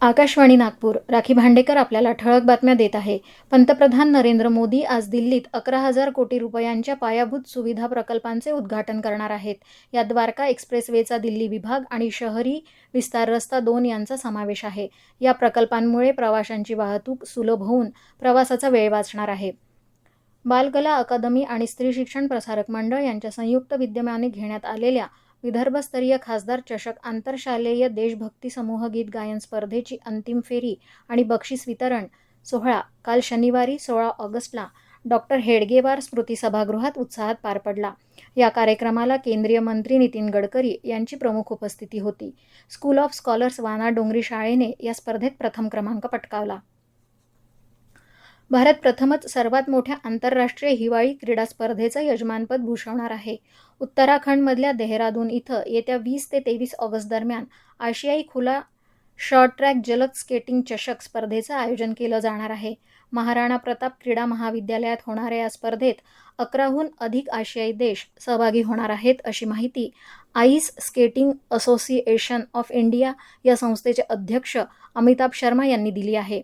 आकाशवाणी नागपूर. राखी भांडेकर आपल्याला ठळक बातम्या देत आहे. पंतप्रधान नरेंद्र मोदी आज दिल्लीत अकरा हजार कोटी रुपयांच्या पायाभूत सुविधा प्रकल्पांचे उद्घाटन करणार आहेत. यात द्वारका एक्सप्रेसवेचा दिल्ली विभाग आणि शहरी विस्तार रस्ता दोन यांचा समावेश आहे. या प्रकल्पांमुळे प्रवाशांची वाहतूक सुलभ होऊन प्रवासाचा वेळ वाचणार आहे. बालकला अकादमी आणि स्त्री शिक्षण प्रसारक मंडळ यांच्या संयुक्त विद्यमाने घेण्यात आलेल्या विदर्भस्तरीय खासदार चषक आंतरशालेय देशभक्ती समूह गीत गायन स्पर्धेची अंतिम फेरी आणि बक्षीस वितरण सोहळा काल शनिवारी सोळा ऑगस्टला. डॉक्टर हेडगेवार स्मृती सभागृहात उत्साहात पार पडला. या कार्यक्रमाला केंद्रीय मंत्री नितीन गडकरी यांची प्रमुख उपस्थिती होती. स्कूल ऑफ स्कॉलर्स वाना डोंगरी शाळेने या स्पर्धेत प्रथम क्रमांक पटकावला. भारत प्रथमच सर्वात मोठ्या आंतरराष्ट्रीय हिवाळी क्रीडा स्पर्धेचं यजमानपद भूषवणार आहे. उत्तराखंडमधल्या देहरादून इथं येत्या वीस ते तेवीस ऑगस्ट दरम्यान आशियाई खुला शॉर्ट ट्रॅक जलद स्केटिंग चषक स्पर्धेचं आयोजन केलं जाणार आहे. महाराणा प्रताप क्रीडा महाविद्यालयात होणाऱ्या या स्पर्धेत अकराहून अधिक आशियाई देश सहभागी होणार आहेत अशी माहिती ice skating association of India या संस्थेचे अध्यक्ष अमिताभ शर्मा यांनी दिली आहे.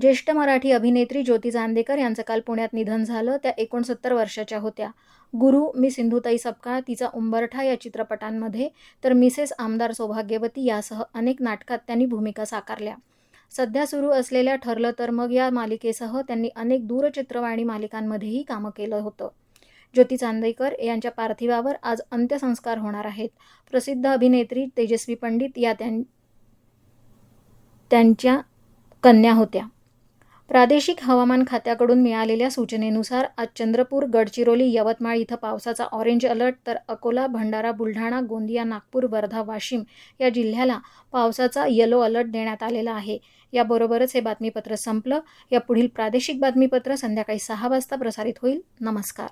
ज्येष्ठ मराठी अभिनेत्री ज्योती चांदेकर यांचं काल पुण्यात निधन झालं. त्या एकोणसत्तर वर्षाच्या होत्या. गुरु मी सिंधुताई सपकाळ तिचा उंबरठा या चित्रपटांमध्ये तर मिसेस आमदार सौभाग्यवती यासह अनेक नाटकात त्यांनी भूमिका साकारल्या. सध्या सुरू असलेल्या ठरलं तर मग या मालिकेसह त्यांनी अनेक दूरचित्रवाणी मालिकांमध्येही कामं केलं होतं. ज्योती चांदेकर यांच्या पार्थिवावर आज अंत्यसंस्कार होणार आहेत. प्रसिद्ध अभिनेत्री तेजस्वी पंडित या त्यां त्यांच्या कन्या होत्या. प्रादेशिक हवामान खात्याकडून मिळालेल्या सूचनेनुसार आज चंद्रपूर गडचिरोली यवतमाळ इथं पावसाचा ऑरेंज अलर्ट तर अकोला भंडारा बुलढाणा गोंदिया नागपूर वर्धा वाशिम या जिल्ह्याला पावसाचा येलो अलर्ट देण्यात आलेला आहे. याबरोबरच हे बातमीपत्र संपलं. या पुढील प्रादेशिक बातमीपत्र संध्याकाळी सहा वाजता प्रसारित होईल. नमस्कार.